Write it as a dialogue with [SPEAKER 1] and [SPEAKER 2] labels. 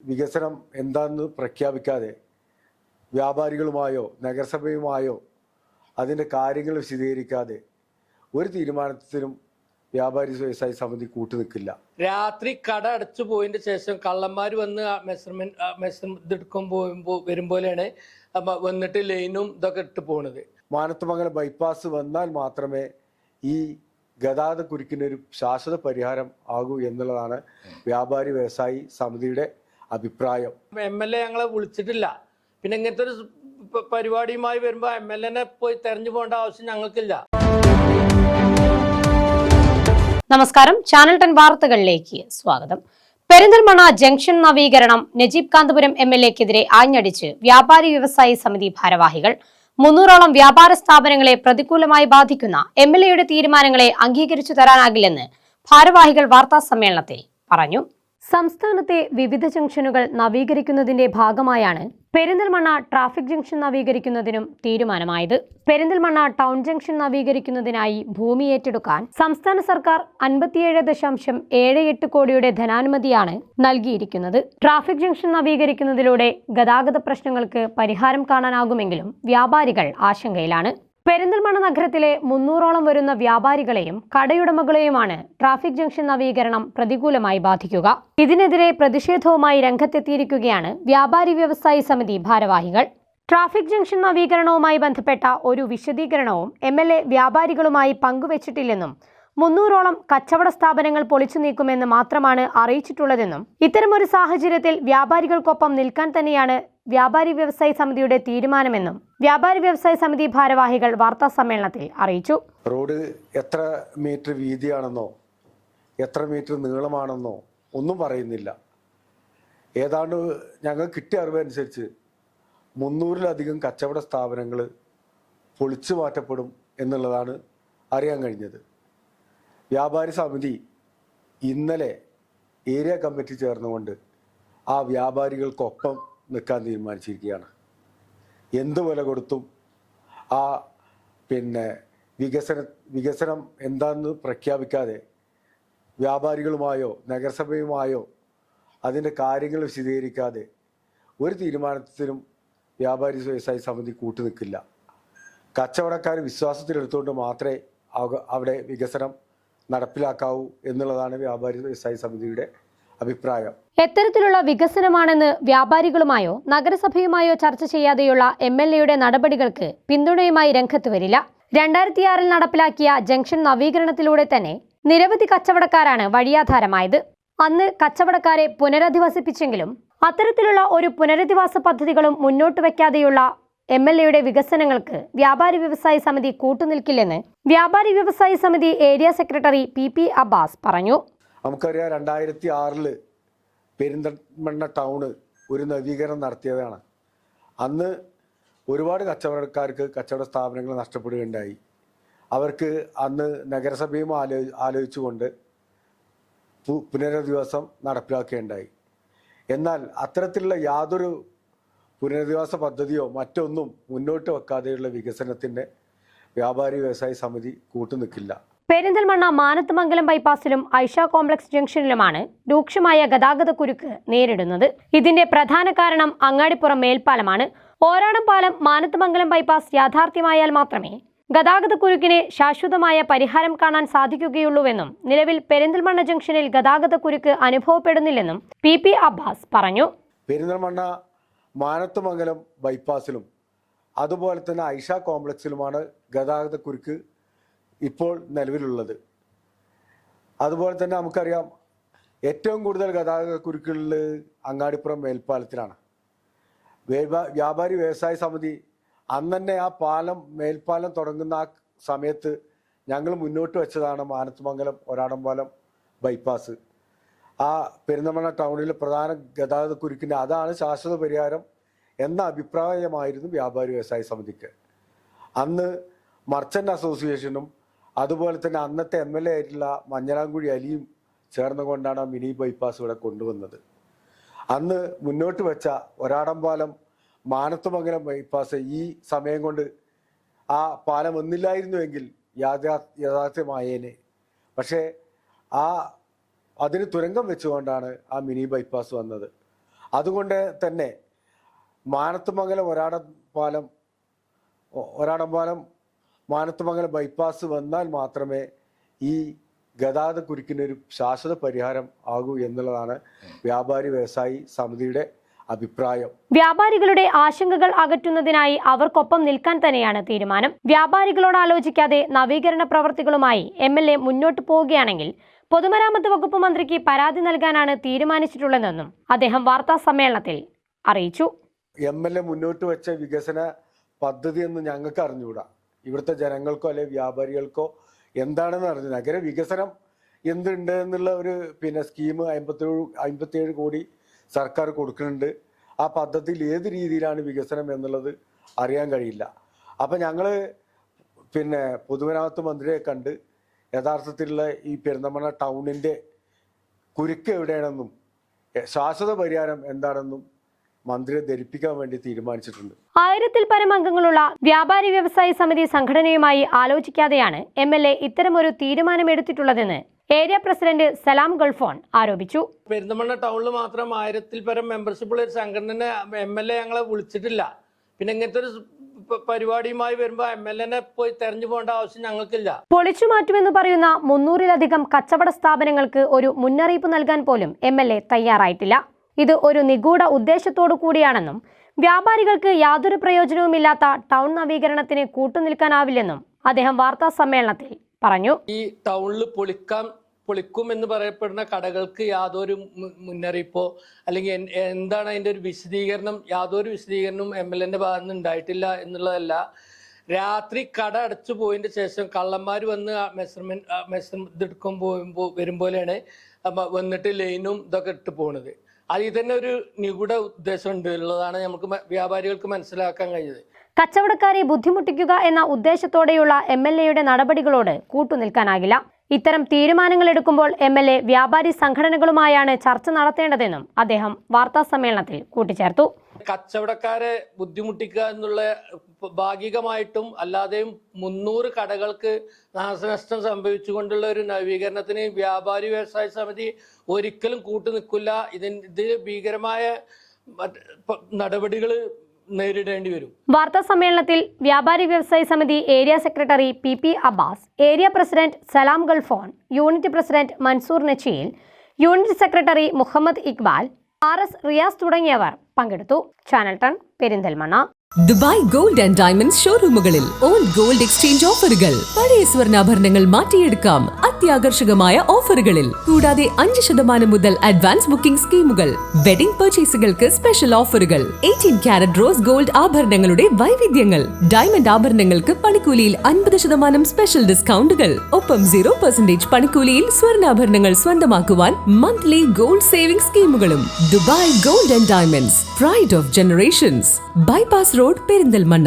[SPEAKER 1] വികസനം എന്താണെന്ന് പ്രഖ്യാപിക്കാതെ വ്യാപാരികളുമായോ നഗരസഭയുമായോ അതിന്റെ കാര്യങ്ങൾ വിശദീകരിക്കാതെ ഒരു തീരുമാനത്തിനും വ്യാപാരി വ്യവസായ സമിതി കൂട്ടുനിൽക്കില്ല
[SPEAKER 2] രാത്രി കട അടച്ചു പോയതിന്റെ ശേഷം കള്ളന്മാർ വന്ന് മെഷർമെന്റ് മെഷർമെന്റ് എടുക്കാൻ പോകുമ്പോൾ വരുമ്പോലെയാണ് വന്നിട്ട് ലൈനും ഇതൊക്കെ ഇട്ട് പോണത്.
[SPEAKER 1] മാനത്തുമംഗലം ബൈപ്പാസ് വന്നാൽ മാത്രമേ ഈ ഗതാഗത കുരുക്കിനൊരു ശാശ്വത പരിഹാരം ആകൂ എന്നുള്ളതാണ് വ്യാപാരി വ്യവസായി സമിതിയുടെ അഭിപ്രായം.
[SPEAKER 2] എം എൽ എ ഞങ്ങളെ വിളിച്ചിട്ടില്ല. പിന്നെ ഇങ്ങനത്തെ ഒരു പരിപാടിയുമായി വരുമ്പോൾ എം എൽ എനെ പോയി തെരഞ്ഞു പോകേണ്ട ആവശ്യം ഞങ്ങൾക്കില്ല.
[SPEAKER 3] നമസ്കാരം. ചാനൽ ടെൻ വാർത്തകളിലേക്ക് സ്വാഗതം. പെരിന്തൽമണ്ണ ജംഗ്ഷൻ നവീകരണം നജീബ് കാന്തപുരം എം എൽ എക്കെതിരെ ആഞ്ഞടിച്ച് വ്യാപാരി വ്യവസായി സമിതി ഭാരവാഹികൾ. മുന്നൂറോളം വ്യാപാര സ്ഥാപനങ്ങളെ പ്രതികൂലമായി ബാധിക്കുന്ന എം എൽ എയുടെ തീരുമാനങ്ങളെ അംഗീകരിച്ചു തരാനാകില്ലെന്ന് ഭാരവാഹികൾ വാർത്താ സമ്മേളനത്തിൽ പറഞ്ഞു. സംസ്ഥാനത്തെ വിവിധ ജംഗ്ഷനുകൾ നവീകരിക്കുന്നതിന്റെ ഭാഗമായാണ് പെരിന്തൽമണ്ണ ട്രാഫിക് ജംഗ്ഷൻ നവീകരിക്കുന്നതിനും തീരുമാനമായത്. പെരിന്തൽമണ്ണ ടൗൺ ജംഗ്ഷൻ നവീകരിക്കുന്നതിനായി ഭൂമി ഏറ്റെടുക്കാൻ സംസ്ഥാന സർക്കാർ അൻപത്തിയേഴ് ദശാംശം ഏഴ് എട്ട് കോടിയുടെ ധനാനുമതിയാണ് നൽകിയിരിക്കുന്നത്. ട്രാഫിക് ജംഗ്ഷൻ നവീകരിക്കുന്നതിലൂടെ ഗതാഗത പ്രശ്നങ്ങൾക്ക് പരിഹാരം കാണാനാകുമെങ്കിലും വ്യാപാരികൾ ആശങ്കയിലാണ്. പെരിന്തൽമണ്ണ നഗരത്തിലെ മുന്നൂറോളം വരുന്ന വ്യാപാരികളെയും കടയുടമകളെയുമാണ് ട്രാഫിക് ജംഗ്ഷൻ നവീകരണം പ്രതികൂലമായി ബാധിക്കുക. ഇതിനെതിരെ പ്രതിഷേധവുമായി രംഗത്തെത്തിയിരിക്കുകയാണ് വ്യാപാരി വ്യവസായി സമിതി ഭാരവാഹികൾ. ട്രാഫിക് ജംഗ്ഷൻ നവീകരണവുമായി ബന്ധപ്പെട്ട ഒരു വിശദീകരണവും എം എൽ എ വ്യാപാരികളുമായി പങ്കുവച്ചിട്ടില്ലെന്നും മുന്നൂറോളം കച്ചവട സ്ഥാപനങ്ങൾ പൊളിച്ചു നീക്കുമെന്ന് മാത്രമാണ് അറിയിച്ചിട്ടുള്ളതെന്നും ഇത്തരമൊരു സാഹചര്യത്തിൽ വ്യാപാരികൾക്കൊപ്പം നിൽക്കാൻ തന്നെയാണ് വ്യാപാരി വ്യവസായി സമിതിയുടെ തീരുമാനമെന്നും വ്യാപാരി വ്യവസായ സമിതി ഭാരവാഹികൾ വാർത്താ സമ്മേളനത്തിൽ അറിയിച്ചു.
[SPEAKER 1] റോഡ് എത്ര മീറ്റർ വീതിയാണെന്നോ എത്ര മീറ്റർ നീളമാണെന്നോ ഒന്നും പറയുന്നില്ല. ഏതാണ്ട് ഞങ്ങൾ കിട്ടിയ അറിവനുസരിച്ച് മുന്നൂറിലധികം കച്ചവട സ്ഥാപനങ്ങൾ പൊളിച്ചു മാറ്റപ്പെടും എന്നുള്ളതാണ് അറിയാൻ കഴിഞ്ഞത്. വ്യാപാരി സമിതി ഇന്നലെ ഏരിയ കമ്മിറ്റി ചേർന്നുകൊണ്ട് ആ വ്യാപാരികൾക്കൊപ്പം നിൽക്കാൻ തീരുമാനിച്ചിരിക്കുകയാണ്. എന്ത് വില കൊടുത്തും ആ പിന്നെ വികസന വികസനം എന്താണെന്ന് പ്രഖ്യാപിക്കാതെ വ്യാപാരികളുമായോ നഗരസഭയുമായോ അതിന്റെ കാര്യങ്ങൾ വിശദീകരിക്കാതെ ഒരു തീരുമാനത്തിനും വ്യാപാരി വ്യവസായ സമിതി കൂട്ടുനിൽക്കില്ല കച്ചവടക്കാർ വിശ്വാസത്തിലെടുത്തുകൊണ്ട് മാത്രമേ അവിടെ വികസനം നടപ്പിലാക്കാവൂ എന്നുള്ളതാണ് വ്യാപാരി വ്യവസായ സമിതിയുടെ അഭിപ്രായം.
[SPEAKER 3] എത്തരത്തിലുള്ള വികസനമാണെന്ന് വ്യാപാരികളുമായോ നഗരസഭയുമായോ ചർച്ച ചെയ്യാതെയുള്ള എം എൽ എയുടെ നടപടികൾക്ക് പിന്തുണയുമായി രംഗത്ത് വരില്ല. രണ്ടായിരത്തിയാറിൽ നടപ്പിലാക്കിയ ജംഗ്ഷൻ നവീകരണത്തിലൂടെ തന്നെ നിരവധി കച്ചവടക്കാരാണ് വഴിയാധാരമായത്. അന്ന് കച്ചവടക്കാരെ പുനരധിവസിപ്പിച്ചെങ്കിലും അത്തരത്തിലുള്ള ഒരു പുനരധിവാസ പദ്ധതികളും മുന്നോട്ട് വയ്ക്കാതെയുള്ള എം എൽ എയുടെ വികസനങ്ങൾക്ക് വ്യാപാരി വ്യവസായി സമിതി കൂട്ടുനിൽക്കില്ലെന്ന് വ്യാപാരി വ്യവസായി സമിതി area secretary P P Abbas പറഞ്ഞു.
[SPEAKER 1] നമുക്കറിയാം രണ്ടായിരത്തി ആറിൽ പെരിന്തൽമണ്ണ ടൗണ് ഒരു നവീകരണം നടത്തിയതാണ്. അന്ന് ഒരുപാട് കച്ചവടക്കാർക്ക് കച്ചവട സ്ഥാപനങ്ങൾ നഷ്ടപ്പെടുകയുണ്ടായി. അവർക്ക് അന്ന് നഗരസഭയും ആലോ ആലോചിച്ചുകൊണ്ട് പുനരധിവാസം നടപ്പിലാക്കുകയുണ്ടായി. എന്നാൽ അത്തരത്തിലുള്ള യാതൊരു പുനരധിവാസ പദ്ധതിയോ മറ്റൊന്നും മുന്നോട്ട് വെക്കാതെയുള്ള വികസനത്തിന്റെ വ്യാപാരി വ്യവസായ സമിതി കൂട്ടുനിൽക്കില്ല.
[SPEAKER 3] പെരിന്തൽമണ്ണ മാനത്തുമംഗലം ബൈപ്പാസിലും ഐഷ കോംപ്ലക്സ് ജംഗ്ഷനിലുമാണ് രൂക്ഷമായ ഗതാഗത കുരുക്ക് നേരിടുന്നത്. ഇതിന്റെ പ്രധാന കാരണം അങ്ങാടിപ്പുറം മേൽപ്പാലമാണ്. ഓരാടം പാലം മാനത്തുമംഗലം ബൈപ്പാസ് യാഥാർത്ഥ്യമായാൽ മാത്രമേ ഗതാഗത കുരുക്കിനെ ശാശ്വതമായ പരിഹാരം കാണാൻ സാധിക്കുകയുള്ളൂവെന്നും നിലവിൽ പെരിന്തൽമണ്ണ ജംഗ്ഷനിൽ ഗതാഗത കുരുക്ക് അനുഭവപ്പെടുന്നില്ലെന്നും പി പി അബ്ബാസ് പറഞ്ഞു.
[SPEAKER 1] പെരിന്തൽമണ്ണ മാനത്തുമംഗലം ബൈപ്പാസിലും അതുപോലെ തന്നെ ഐഷ കോംപ്ലക്സിലുമാണ് ഗതാഗത കുരുക്ക് ഇപ്പോൾ നിലവിലുള്ളത്. അതുപോലെ തന്നെ നമുക്കറിയാം ഏറ്റവും കൂടുതൽ ഗതാഗത കുരുക്കുകളിൽ അങ്ങാടിപ്പുറം മേൽപ്പാലത്തിലാണ്. വ്യാപാ- വ്യാപാരി വ്യവസായ സമിതി അന്ന് തന്നെ ആ പാലം മേൽപ്പാലം തുടങ്ങുന്ന ആ സമയത്ത് ഞങ്ങൾ മുന്നോട്ട് വെച്ചതാണ് മാനത്തുമംഗലം ഒരാടംപാലം ബൈപ്പാസ്. ആ പെരുന്തമണ്ണ ടൗണിലെ പ്രധാന ഗതാഗത കുരുക്കിന് അതാണ് ശാശ്വത പരിഹാരം എന്ന അഭിപ്രായമായിരുന്നു വ്യാപാരി വ്യവസായ സമിതിക്ക്. അന്ന് മർച്ചന്റ് അസോസിയേഷനും അതുപോലെ തന്നെ അന്നത്തെ എം എൽ എ ആയിട്ടുള്ള മഞ്ഞളാംകുഴി അലിയും ചേർന്നുകൊണ്ടാണ് ആ മിനി ബൈപ്പാസ് ഇവിടെ കൊണ്ടുവന്നത്. അന്ന് മുന്നോട്ട് വെച്ച ഒരാടംപാലം മാനത്തുമംഗലം ബൈപ്പാസ് ഈ സമയം കൊണ്ട് ആ പാലം ഒന്നില്ലായിരുന്നുവെങ്കിൽ യാഥാ യാഥാർത്ഥ്യമായേനെ. പക്ഷേ ആ അതിന് തുരങ്കം വെച്ചുകൊണ്ടാണ് ആ മിനി ബൈപ്പാസ് വന്നത്. അതുകൊണ്ട് തന്നെ മാനത്തുമംഗലം ഒരാടം പാലം ഒരാടം പാലം മാനത്തുമംഗലം ബൈപ്പാസ് വന്നാൽ മാത്രമേ ഈ ഗതാഗത കുരുക്കിനൊരു ശാശ്വത പരിഹാരം ആകൂ എന്നുള്ളതാണ് വ്യാപാരി വ്യവസായി സമിതിയുടെ അഭിപ്രായം.
[SPEAKER 3] വ്യാപാരികളുടെ ആശങ്കകൾ അകറ്റുന്നതിനായി അവർക്കൊപ്പം നിൽക്കാൻ തന്നെയാണ് തീരുമാനം. വ്യാപാരികളോട് ആലോചിക്കാതെ നവീകരണ പ്രവർത്തികളുമായി എം എൽ എ മുന്നോട്ട് പോവുകയാണെങ്കിൽ പൊതുമരാമത്ത് വകുപ്പ് മന്ത്രിക്ക് പരാതി നൽകാനാണ് തീരുമാനിച്ചിട്ടുള്ളതെന്നും അദ്ദേഹം വാർത്താ സമ്മേളനത്തിൽ അറിയിച്ചു.
[SPEAKER 1] എം എൽ എ മുന്നോട്ട് വെച്ച വികസന പദ്ധതി എന്ന് ഞങ്ങൾക്ക് അറിഞ്ഞുകൂടാ. ഇവിടുത്തെ ജനങ്ങൾക്കോ അല്ലെ വ്യാപാരികൾക്കോ എന്താണെന്ന് അറിഞ്ഞു നഗര വികസനം എന്തുണ്ട് എന്നുള്ള ഒരു പിന്നെ സ്കീം അമ്പത്തേഴ് അമ്പത്തിയേഴ് കോടി സർക്കാർ കൊടുക്കുന്നുണ്ട്. ആ പദ്ധതിയിൽ ഏത് രീതിയിലാണ് വികസനം എന്നുള്ളത് അറിയാൻ കഴിയില്ല. അപ്പം ഞങ്ങൾ പിന്നെ പൊതുമരാമത്ത് മന്ത്രിയെ കണ്ട് യഥാർത്ഥത്തിലുള്ള ഈ പെരുന്തമണ ടൗണിന്റെ കുരുക്ക് എവിടെയാണെന്നും ശാശ്വത പരിഹാരം എന്താണെന്നും മന്ത്രിയെ ധരിപ്പിക്കാൻ വേണ്ടി തീരുമാനിച്ചിട്ടുണ്ട്.
[SPEAKER 3] ആയിരത്തിൽ പരം അംഗങ്ങളുള്ള വ്യാപാരി വ്യവസായ സമിതി സംഘടനയുമായി ആലോചിക്കാതെയാണ് എം എൽ എ ഇത്തരമൊരു തീരുമാനമെടുത്തിട്ടുള്ളതെന്ന് ഏരിയ പ്രസിഡന്റ് സലാം ഗൾഫോൺ ആരോപിച്ചു.
[SPEAKER 2] പെരിന്തമണ്ണ ടൗണിൽ മാത്രം ആയിരത്തിൽ പരം മെമ്പർഷിപ്പ് ഉള്ള ഒരു സംഘടന എം എൽ എ ഞങ്ങളെ വിളിച്ചിട്ടില്ല. പിന്നെ ഇങ്ങനത്തെ ഒരു പരിപാടിയുമായി വരുമ്പോ എം എൽ എനെ പോയി തെരഞ്ഞു പോകേണ്ട ആവശ്യം ഞങ്ങൾക്കില്ല.
[SPEAKER 3] പൊളിച്ചു മാറ്റുമെന്ന് പറയുന്ന മുന്നൂറിലധികം കച്ചവട സ്ഥാപനങ്ങൾക്ക് ഒരു മുന്നറിയിപ്പ് നൽകാൻ പോലും എം എൽ എ തയ്യാറായിട്ടില്ല. ഇത് ഒരു നിഗൂഢ ഉദ്ദേശത്തോടു കൂടിയാണെന്നും വ്യാപാരികൾക്ക് യാതൊരു പ്രയോജനവുമില്ലാത്ത ടൗൺ നവീകരണത്തിന് കൂട്ടുനിൽക്കാനാവില്ലെന്നും അദ്ദേഹം വാർത്താ സമ്മേളനത്തിൽ പറഞ്ഞു.
[SPEAKER 2] ഈ ടൗണിൽ പൊളിക്കാം പൊളിക്കും എന്ന് പറയപ്പെടുന്ന കടകൾക്ക് യാതൊരു മുന്നറിയിപ്പോ അല്ലെങ്കിൽ എന്താണ് അതിന്റെ ഒരു വിശദീകരണം? യാതൊരു വിശദീകരണവും എം എൽ എന്റെ ഭാഗത്തുനിന്ന് ഉണ്ടായിട്ടില്ല എന്നുള്ളതല്ല. രാത്രി കട അടച്ചു പോയതിന്റെ ശേഷം കള്ളന്മാർ വന്ന് മെഷർമെന്റ് മെഷർമെന്റ് ഇതെടുക്കും പോകുമ്പോൾ പോലെയാണ് വന്നിട്ട് ലൈനും ഇതൊക്കെ ഇട്ട് പോണത്. അതിൽ തന്നെ ഒരു നിഗൂഢ ഉദ്ദേശം ഉണ്ട് ഉള്ളതാണ് നമുക്ക് വ്യാപാരികൾക്ക് മനസ്സിലാക്കാൻ കഴിയുന്നത്
[SPEAKER 3] കച്ചവടക്കാരെ ബുദ്ധിമുട്ടിക്കുക എന്ന ഉദ്ദേശത്തോടെയുള്ള എം എൽ എയുടെ നടപടികളോട് കൂട്ടുനിൽക്കാനാകില്ല. ഇത്തരം തീരുമാനങ്ങൾ എടുക്കുമ്പോൾ എം എൽ എ വ്യാപാരി സംഘടനകളുമായാണ് ചർച്ച നടത്തേണ്ടതെന്നും അദ്ദേഹം വാർത്താ സമ്മേളനത്തിൽ കൂട്ടിച്ചേർത്തു.
[SPEAKER 2] കച്ചവടക്കാരെ ബുദ്ധിമുട്ടിക്കുക എന്നുള്ള ഭാഗികമായിട്ടും അല്ലാതെയും മുന്നൂറ് കടകൾക്ക് നാശനഷ്ടം സംഭവിച്ചുകൊണ്ടുള്ള ഒരു നവീകരണത്തിന് വ്യാപാരി വ്യവസായ സമിതി ഒരിക്കലും കൂട്ടുനിൽക്കില്ല ഇതിന് ഇത് ഭീകരമായ നടപടികൾ നേരിടേണ്ടി വരും.
[SPEAKER 3] വാർത്താ സമ്മേളനത്തിൽ വ്യാപാരി വ്യവസായ സമിതി area secretary P P Abbas area president Salam Gulfon unit president Mansoor Nacheel unit secretary Muhammad Iqbal R S Riyas തുടങ്ങിയവർ പങ്കെടുത്തു ചാനൽ ടൺ Perinthalmanna
[SPEAKER 4] Dubai gold and diamonds ഷോറൂമുകളിൽ old gold exchange ഓഫറുകൾ. പഴയ സ്വർണാഭരണങ്ങൾ മാറ്റിയെടുക്കാം. അത്യാകർഷകമായ ഓഫറുകളിൽ. കൂടാതെ അഞ്ച് ശതമാനം മുതൽ അഡ്വാൻസ് ബുക്കിംഗ് സ്കീമുകൾ. വെഡിംഗ് പർച്ചേസുകൾക്ക് സ്പെഷ്യൽ ഓഫറുകൾ. എയ്റ്റീൻ ക്യാരറ്റ് റോസ് ഗോൾഡ് ആഭരണങ്ങളുടെ വൈവിധ്യങ്ങൾ. ഡയമണ്ട് ആഭരണങ്ങൾക്ക് പണിക്കൂലിയിൽ അൻപത് ശതമാനം സ്പെഷ്യൽ ഡിസ്കൗണ്ടുകൾ. ഒപ്പം സീറോ പെർസെന്റേജ് പണിക്കൂലിയിൽ സ്വർണാഭരണങ്ങൾ സ്വന്തമാക്കുവാൻ monthly gold saving സ്കീമുകളും. Dubai gold and diamonds. Pride of generations bypass road Perinthalmanna.